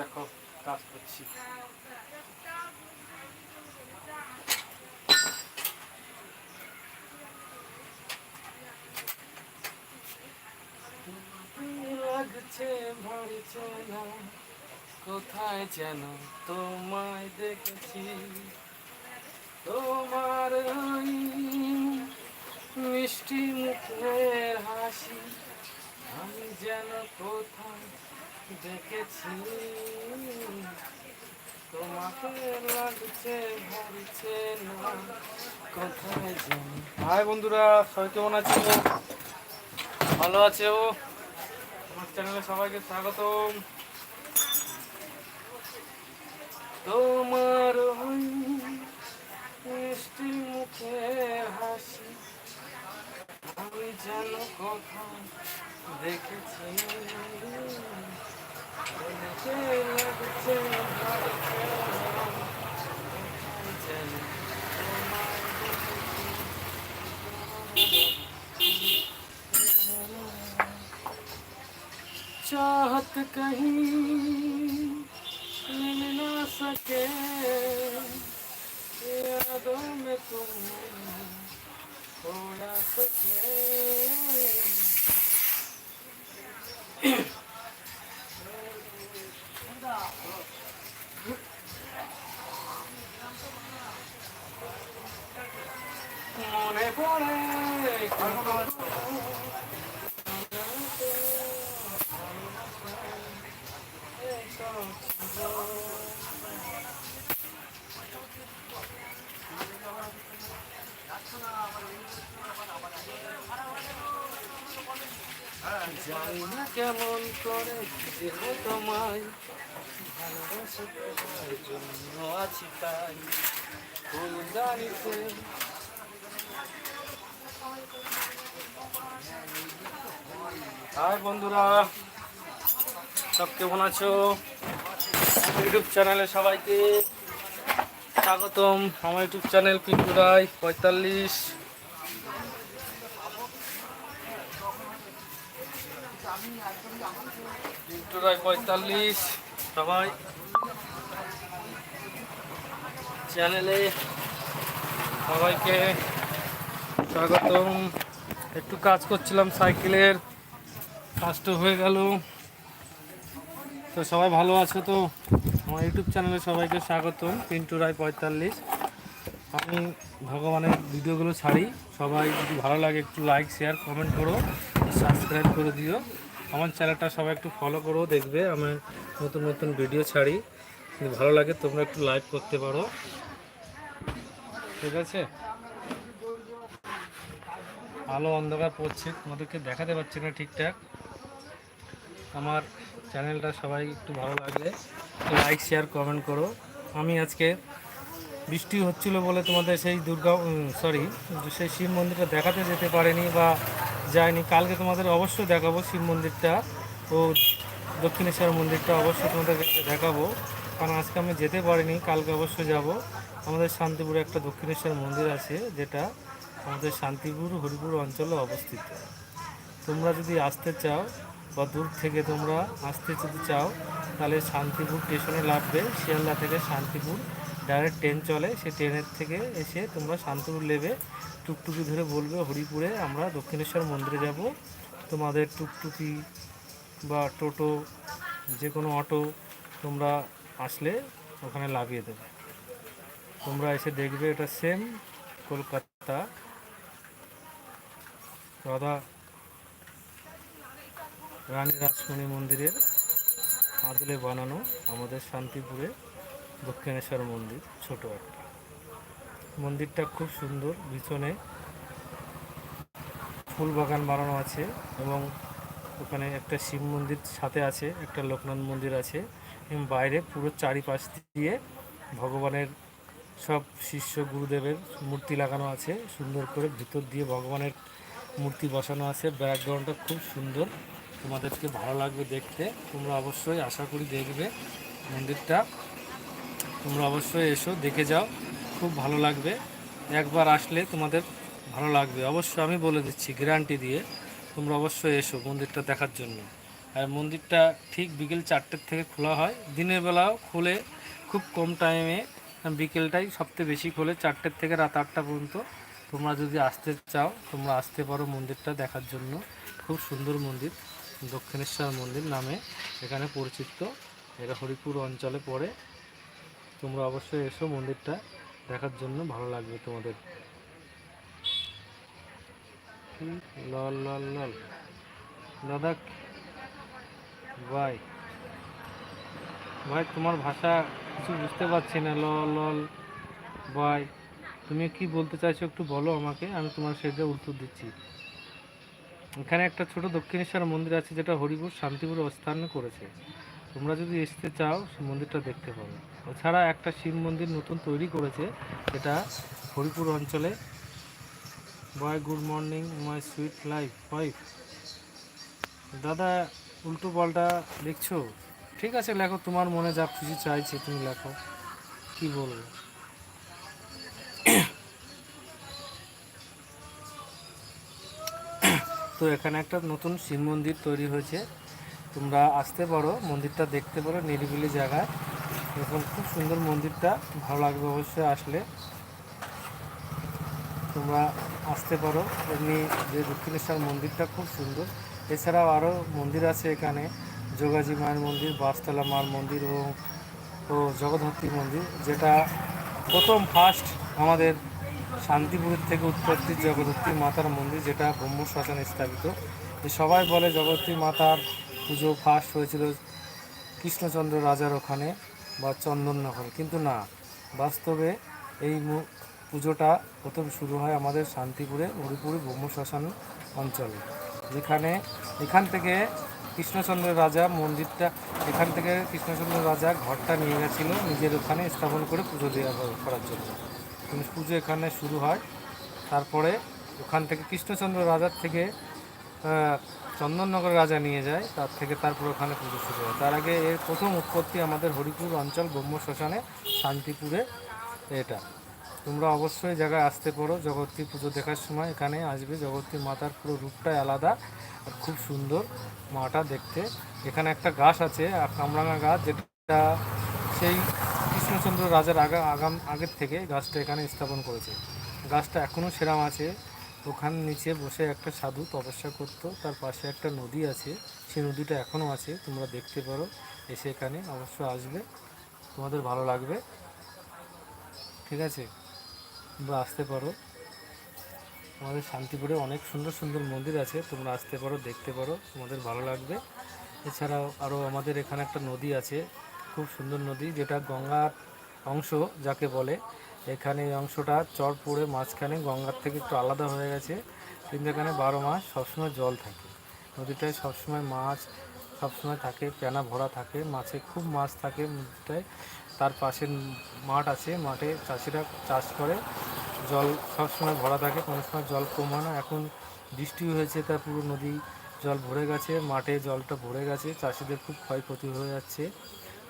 দেখো কাজ করছি। কোথায় যেন তোমায় দেখেছি। তোমার মিষ্টি মুখের হাসি আমি যেন কোথায় দেখেছি হাই বন্ধুরা, সবাই কেমন আছো? ভালো আছো? আমার চ্যানেলে সবাইকে স্বাগতম। তোমার মিষ্টি মুখের হাসি, আমি যেন কোথাও দেখেছি। चाहत कहीं मिल ना सके यादों में तुम थोड़ा सके। জানি না কেমন করে দেব তোমায়। ভালোবাসা জন্য আছি তাই। ফুলদানিতে হাই বন্ধুরা, সব কেমন আছো? ইউটিউব চ্যানেলে সবাইকে স্বাগতম। আমার ইউটিউব চ্যানেল পিন্টু রায় পঁয়তাল্লিশ। পিন্টু রায় পঁয়তাল্লিশ, সবাই। চ্যানেলে সবাইকে স্বাগতম। একটু কাজ করছিলাম সাইকেলের, কাজটা হয়ে গেল। তো সবাই ভালো আছো তো? আমার ইউটিউব চ্যানেলে সবাইকে স্বাগতম পিন্টু রায় পঁয়তাল্লিশ। আমি ভগবানের ভিডিওগুলো ছাড়ি। সবাই যদি ভালো লাগে একটু লাইক শেয়ার কমেন্ট করো। সাবস্ক্রাইব করে দিও। আমার চ্যানেলটা সবাই একটু ফলো করো, দেখবে আমি নতুন নতুন ভিডিও ছাড়ি। যদি ভালো লাগে তোমরা একটু লাইক করতে পারো। ঠিক আছে? আলো অন্ধকার পড়ছে, তোমাদেরকে দেখাতে পারছি না ঠিকঠাক। আমার চ্যানেলটা সবাই একটু ভালো লাগলে লাইক শেয়ার কমেন্ট করো। আমি আজকে বৃষ্টি হচ্ছিল বলে তোমাদের সেই দুর্গা সরি সেই শিব মন্দিরটা দেখাতে যেতে পারিনি বা যায়নি। কালকে তোমাদের অবশ্যই দেখাবো শিব মন্দিরটা ও দক্ষিণেশ্বর মন্দিরটা অবশ্যই তোমাদেরকে দেখাবো। কারণ আজকে আমি যেতে পারিনি, কালকে অবশ্যই যাব। আমাদের শান্তিপুরে একটা দক্ষিণেশ্বর মন্দির আছে, যেটা আমাদের শান্তিপুর, হরিপুর অঞ্চলে অবস্থিত। তোমরা যদি আসতে চাও বা দূর থেকে তোমরা আসতে যদি চাও, তাহলে শান্তিপুর স্টেশনে নামবে শিয়ালদা থেকে শান্তিপুর, ডাইরেক্ট ট্রেন চলে। সেই ট্রেনের থেকে এসে তোমরা শান্তিপুর নেবে। টুকটুকি ধরে বলবে হরিপুরে, আমরা দক্ষিণেশ্বর মন্দিরে যাব। তোমাদের টুকটুকি বা টোটো যে কোনো অটো তোমরা আসলে ওখানে লাগিয়ে দেবে। তোমরা এসে দেখবে এটা সেম কলকাতা। রাধা রানী রাসমণি মন্দিরের আদলে বানানো আমাদের শান্তিপুরে দক্ষিণেশ্বর মন্দির, ছোট একটা। মন্দিরটা খুব সুন্দর, পিছনে ফুল বাগান বানানো আছে এবং ওখানে একটা শিব মন্দির সাথে আছে, একটা লোকনাথ মন্দির আছে এবং বাইরে পুরো চারিপাশ দিয়ে ভগবানের সব শিষ্য গুরুদেবের মূর্তি লাগানো আছে, সুন্দর করে ভিতর দিয়ে ভগবানের মূর্তি বসানো আছে, ব্যাকগ্রাউন্ডটা খুব সুন্দর। তোমাদেরকে ভালো লাগবে দেখতে, তোমরা অবশ্যই আশা করি দেখবে মন্দিরটা। তোমরা অবশ্যই এসো, দেখে যাও। খুব ভালো লাগবে। একবার আসলে তোমাদের ভালো লাগবে। অবশ্যই আমি বলে দিচ্ছি গ্যারান্টি দিয়ে তোমরা অবশ্যই এসো মন্দিরটা দেখার জন্য। আর মন্দিরটা ঠিক বিকেল চারটের থেকে খোলা হয়। দিনের বেলাও খোলে, খুব কম টাইমে বিকেলটাই সবথেকে বেশি খোলে, চারটের থেকে রাত আটটা পর্যন্ত। তোমরা যদি আসতে চাও, তোমরা আসতে পারো মন্দিরটা দেখার জন্য। খুব সুন্দর মন্দির, দক্ষিণেশ্বর মন্দির নামে এখানে পরিচিত। এটা হরিপুর অঞ্চলে পড়ে। তোমরা অবশ্যই এসো মন্দিরটা দেখার জন্য ভালো লাগবে তোমাদের। লল লল লল। দাদা, ভাই। ভাই, তোমার ভাষা কিছু বুঝতে পারছি না। ল, লল, ভাই, তুমি কি বলতে চাইছো একটু বলো আমাকে, আমি তোমার সেটা উত্তর দিচ্ছি। এখানে একটা ছোট দক্ষিণেশ্বর মন্দির আছে, যেটা হরিপুর শান্তিপুর অবস্থান করেছে। তোমরা যদি আসতে চাও সে মন্দিরটা দেখতে পারো এছাড়া একটা শিব মন্দির নতুন তৈরি করেছে এটা হরিপুর অঞ্চলে। Boy good morning my sweet life wife দাদা, উল্টো পাল্টা লিখছো ঠিক আছে, লেখো, তোমার মনে যা খুশি চাইছে, তুমি লেখো। কি বলব? তো এখানে একটা নতুন শিব মন্দির তৈরি হয়েছে। তোমরা আসতে পারো, মন্দিরটা দেখতে পারো, নিরিবিলি জায়গায়। এখন খুব সুন্দর মন্দিরটা, ভালো লাগবে অবশ্যই আসলে। তোমরা আসতে পারো, এমনি যে দক্ষিণেশ্বর মন্দিরটা খুব সুন্দর। এছাড়াও আরও মন্দির আছে এখানে, যোগাজি মায়ের মন্দির, বাসতলা মার মন্দির ও ও জগদ্ধাত্রী মন্দির, যেটা প্রথম ফার্স্ট আমাদের শান্তিপুরের থেকে উৎপত্তি জগদ্ধাত্রী মাতার মন্দির, যেটা ব্রহ্ম শ্মশানে স্থাপিত। সবাই বলে জগদ্ধাত্রী মাতার পুজো ফার্স্ট হয়েছিল কৃষ্ণচন্দ্র রাজার ওখানে বা চন্দননগরে। কিন্তু না, বাস্তবে এই পুজোটা প্রথম শুরু হয় আমাদের শান্তিপুরে, হরিপুরে ব্রহ্ম শ্মশান অঞ্চলে। যেখানে এখান থেকে কৃষ্ণচন্দ্র রাজা মন্দিরটা, এখান থেকে কৃষ্ণচন্দ্র রাজা ঘরটা নিয়ে গেছিল, নিজের ওখানে স্থাপন করে পুজো দেওয়া করার জন্য। কিন্তু পুজো এখানে শুরু হয়, তারপরে ওখান থেকে কৃষ্ণচন্দ্র রাজার থেকে চন্দননগর রাজা নিয়ে যায়, তার থেকে তারপর ওখানে পুজো শুরু হয়। তার আগে এর প্রথম উৎপত্তি আমাদের হরিপুর অঞ্চল ব্রহ্ম শ্মশানে, শান্তিপুরে এটা। তোমরা অবশ্যই জায়গায় আসতে পারো জগত্রী পুজো দেখার সময় এখানে আসবে। জগত্রী মাতার পুরো রূপটাই আলাদা আর খুব সুন্দর মাটা দেখতে। এখানে একটা গাছ আছে কামরাঙা গাছ, যেটা সেই কৃষ্ণচন্দ্র রাজার আগা আগাম আগের থেকে গাছটা এখানে স্থাপন করেছে। গাছটা এখনও সেরাম আছে। ওখান নিচে বসে একটা সাধু তপস্যা করতো, তার পাশে একটা নদী আছে, সেই নদীটা এখনও আছে, তোমরা দেখতে পারো, এসে এখানে অবশ্য আসবে, তোমাদের ভালো লাগবে, ঠিক আছে? তোমরা আসতে পারো। আমাদের শান্তিপুরে অনেক সুন্দর সুন্দর মন্দির আছে, তোমরা আসতে পারো, দেখতে পারো, তোমাদের ভালো লাগবে। এছাড়াও আরও আমাদের এখানে একটা নদী আছে, খুব সুন্দর নদী, যেটা গঙ্গার অংশ যাকে বলে এখানে এই অংশটা চর পড়ে মাঝখানে গঙ্গার থেকে একটু আলাদা হয়ে গেছে। কিন্তু এখানে বারো মাস সবসময় জল থাকে। নদীটায় সবসময় মাছ, সবসময় থাকে, পেনা ভরা থাকে, মাছে খুব মাছ থাকে নদীটায়। তার পাশে মাঠ আছে, মাঠে চাষিরা চাষ করে। জল সবসময় ভরা থাকে, কোনো সময় জল কম হয় না। এখন বৃষ্টি হয়েছে, তা পুরো নদী জল ভরে গেছে, মাঠে জলটা ভরে গেছে। চাষিদের খুব ক্ষয়ক্ষতি হয়ে যাচ্ছে।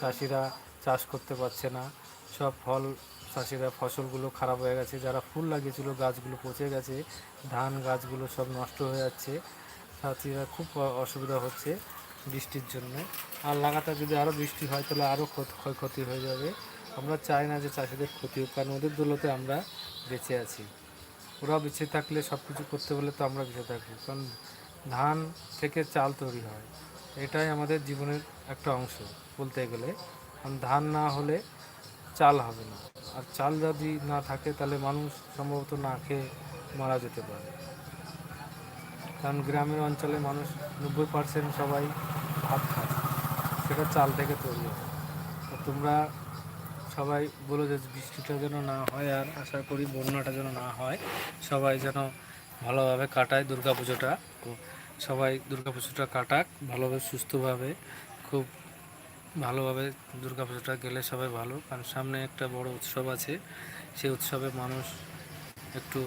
চাষিরা চাষ করতে পারছে না। সব ফল চাষিরা ফসলগুলো খারাপ হয়ে গেছে, যারা ফুল লাগিয়েছিল গাছগুলো পচে গেছে, ধান গাছগুলো সব নষ্ট হয়ে যাচ্ছে, চাষিরা খুব অসুবিধা হচ্ছে বৃষ্টির জন্য। আর লাগাতার যদি আরও বৃষ্টি হয়, তাহলে আরও ক্ষয়ক্ষতি হয়ে যাবে। আমরা চাই না যে চাষিদের ক্ষতি হোক, কারণ ওদের দৌলতে আমরা বেঁচে আছি। ওরা বেঁচে থাকলে সব কিছু করতে বলে তো আমরা বেঁচে থাকব, কারণ ধান থেকে চাল তৈরি হয়। এটাই আমাদের জীবনের একটা অংশ বলতে গেলে। কারণ ধান না হলে চাল হবে না। আর চাল যদি না থাকে তাহলে মানুষ সম্ভবত না খেয়ে মারা যেতে পারে। কারণ গ্রামের অঞ্চলে মানুষ নব্বই পার্সেন্ট সবাই ভাত খায়। সেটা চাল থেকে তৈরি হয়। তোমরা সবাই বলো যে বৃষ্টিটা যেন না হয় আর আশা করি বন্যাটা যেন না হয়। সবাই যেন ভালোভাবে কাটায় দুর্গা পুজোটা সবাই দুর্গা পুজোটা কাটাক, ভালোভাবে, সুস্থভাবে, খুব ভালোভাবে দুর্গা পুজোটা গেলে সবাই ভালো। কারণ সামনে একটা বড় উৎসব আছে, সেই উৎসবে মানুষ একটু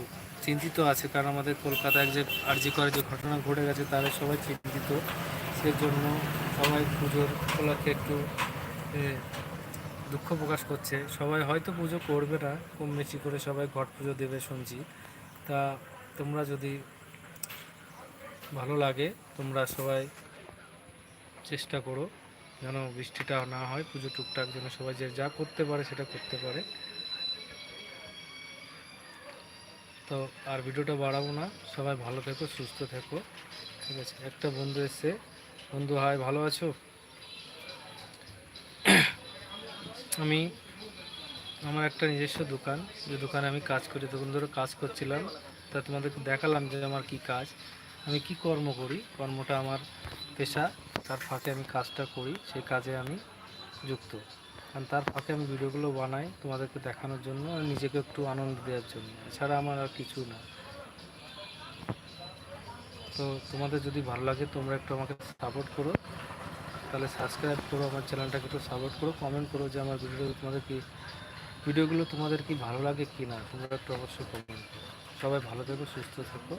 চিন্তিত আছে। কারণ আমাদের কলকাতায় যে আরজি করে যে ঘটনা ঘটে গেছে তারা সবাই চিন্তিত। সেজন্য সবাই পুজোর উপলক্ষে একটু দুঃখ প্রকাশ করছে। সবাই হয়তো পুজো করবে না, কম বেশি করে সবাই ঘট পুজো দেবে শুনছি। তা তোমরা যদি ভালো লাগে, তোমরা সবাই চেষ্টা করো। যেন বৃষ্টিটা না হয়, পুজো টুকটাক যেন সবাই যে যা করতে পারে সেটা করতে পারে। তো আর ভিডিওটা বাড়াবো না, সবাই ভালো থেকো, সুস্থ থেকো। ঠিক আছে, একটা বন্ধু এসছে। বন্ধু, হাই, ভালো আছো? আমি, আমার একটা নিজস্ব দোকান, যে দোকানে আমি কাজ করি। তখন ধরে কাজ করছিলাম, তা তোমাদেরকে দেখালাম যে আমার কি কাজ। আমি কি কর্ম করি? কর্মটা আমার পেশা। তার ফাঁকে আমি কাজটা করি সেই কাজে আমি যুক্ত। কারণ তার ফাঁকে আমি ভিডিওগুলো বানাই তোমাদেরকে দেখানোর জন্য আর নিজেকে একটু আনন্দ দেওয়ার জন্য। এছাড়া আমার আর কিছু না। তো তোমাদের যদি ভালো লাগে তোমরা একটু আমাকে সাপোর্ট করো। তাহলে সাবস্ক্রাইব করো, আমার চ্যানেলটাকে একটু সাপোর্ট করো কমেন্ট করো যে আমার ভিডিও তোমাদের কি ভিডিওগুলো তোমাদের কি ভালো লাগে কি না তোমরা একটু অবশ্যই কমেন্ট করো। সবাই ভালো থেকো, সুস্থ থেকো।